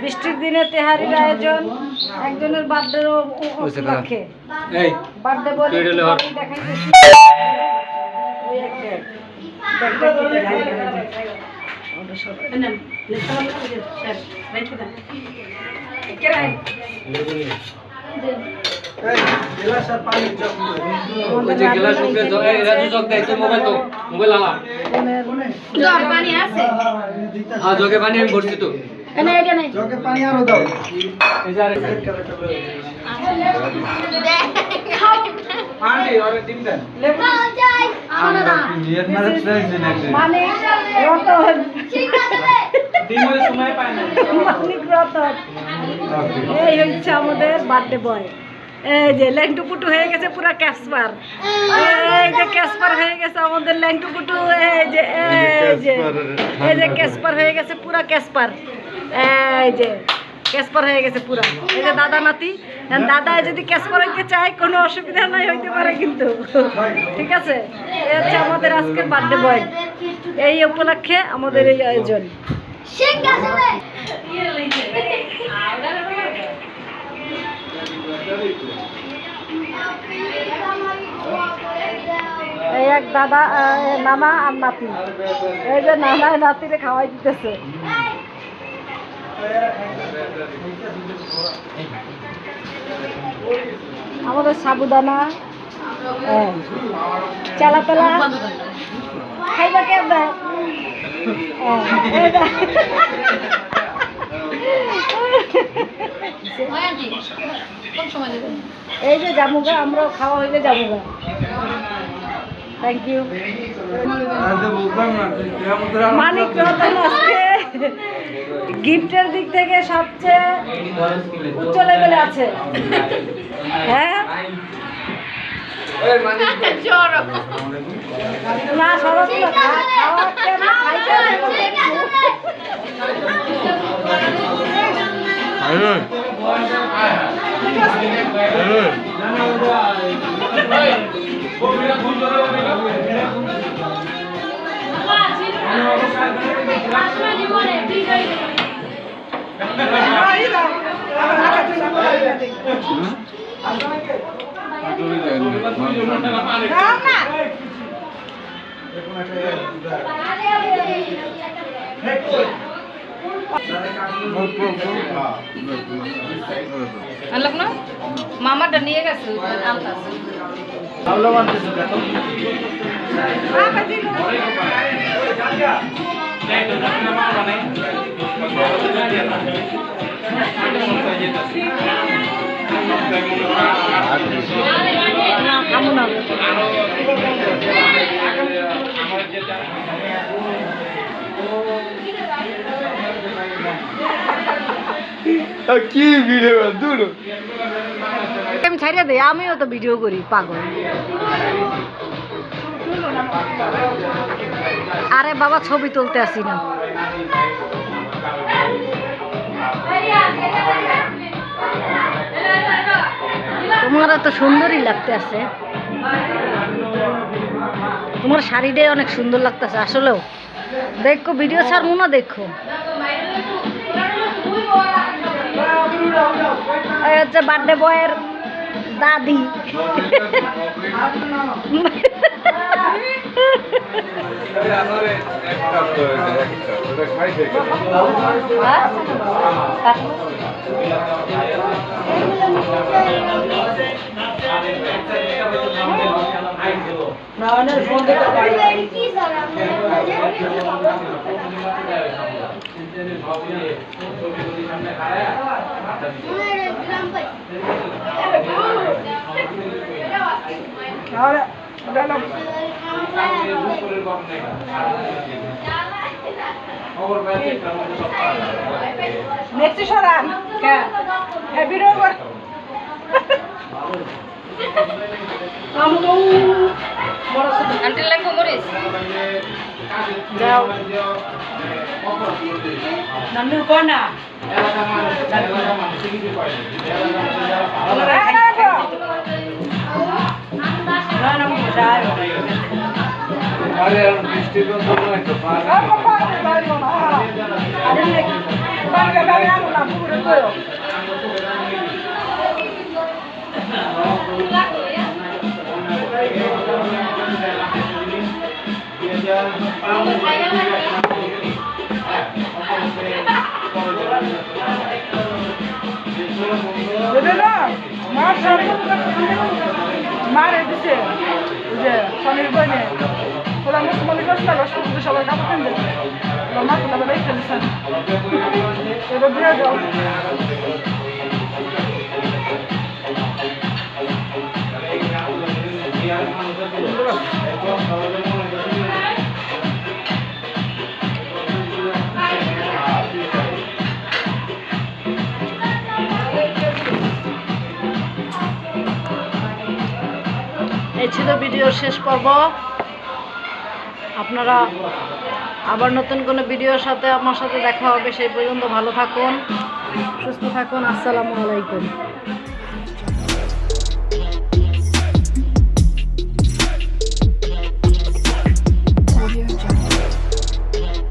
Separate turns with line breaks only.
বৃষ্টির দিনে তেহারির আয়োজন একজনের বার্থডে উপলক্ষে বার্থডে বলে। দেখাইতেছি ওই
জগ জগে পানি আমি ভরছি তো। এই যে আরে-
মানে রতন। রতন। এই হচ্ছে আমাদের বার্থডে বয় এই যে ল্যাংটু পুটু হয়ে গেছে পুরো ক্যাসপার এই যে ক্যাসপার হয়ে গেছে আমাদের ল্যাংটু পুটু এই যে এই যে এই যে ক্যাসপার হয়ে গেছে পুরো ক্যাসপার এই যে ক্যাসপার হয়ে গেছে পুরো এই যে দাদা নাতি দাদা যদি ক্যাসপার হইতে চায় কোনো অসুবিধা নাই হইতে পারে কিন্তু ঠিক আছে এই হচ্ছে আমাদের আজকের বার্থডে বয় এই উপলক্ষে আমাদের এই আয়োজন এই এক দাদা নানা আর নাতি এই যে নানা নাতিরে খাওয়াই দিতেছে। আমাদের সাবুদানা হ্যাঁ, চালাতলা। খাইবা কেমন এই যে জামুগা আমরা খাওয়া হইলে জামুগা। থ্যাংক ইউ মানিক রতন আজকে গিফটের দিক থেকে সবচেয়ে উচ্চ লেভেলে আছে। হ্যাঁ? না সরস খাওয়া
আনলাম না? মামাটা নিয়ে গেছে
খাব না
কি ভিডিও দূর
আমি ছাড়িয়ে দিই আমিও তো ভিডিও করি পাগল। আরে বাবা ছবি তুলতে আসি না তোমার তো সুন্দরই লাগতে আছে তোমার শাড়িটাই অনেক সুন্দর লাগতেছে আসলেও। দেখো ভিডিও ছাড়বো না দেখো। হচ্ছে বার্থডে বয়ের দাদি। Ahora নেক্সট সরান। হ্যাঁ ভিডিও কর।
আন্টি লাগবে মরিস
যাও। নান্নু কোনা
এলাকা মানুষ আরে আর বৃষ্টির কথা নয় তো পারে
মারে দিছে যে স্বামীর বইনে ওরা মুসলমান করছিল রাষ্ট্রপতি সবাই কাপড় কিনবে মা তোলা বেলা খেলেছেন এবার দিয়ে যাও
এই ছিল ভিডিওর শেষ পর্ব? আপনারা আবার নতুন কোনো ভিডিওর সাথে আমার সাথে দেখা হবে, সেই পর্যন্ত ভালো থাকুন, সুস্থ থাকুন, আসসালামু আলাইকুম।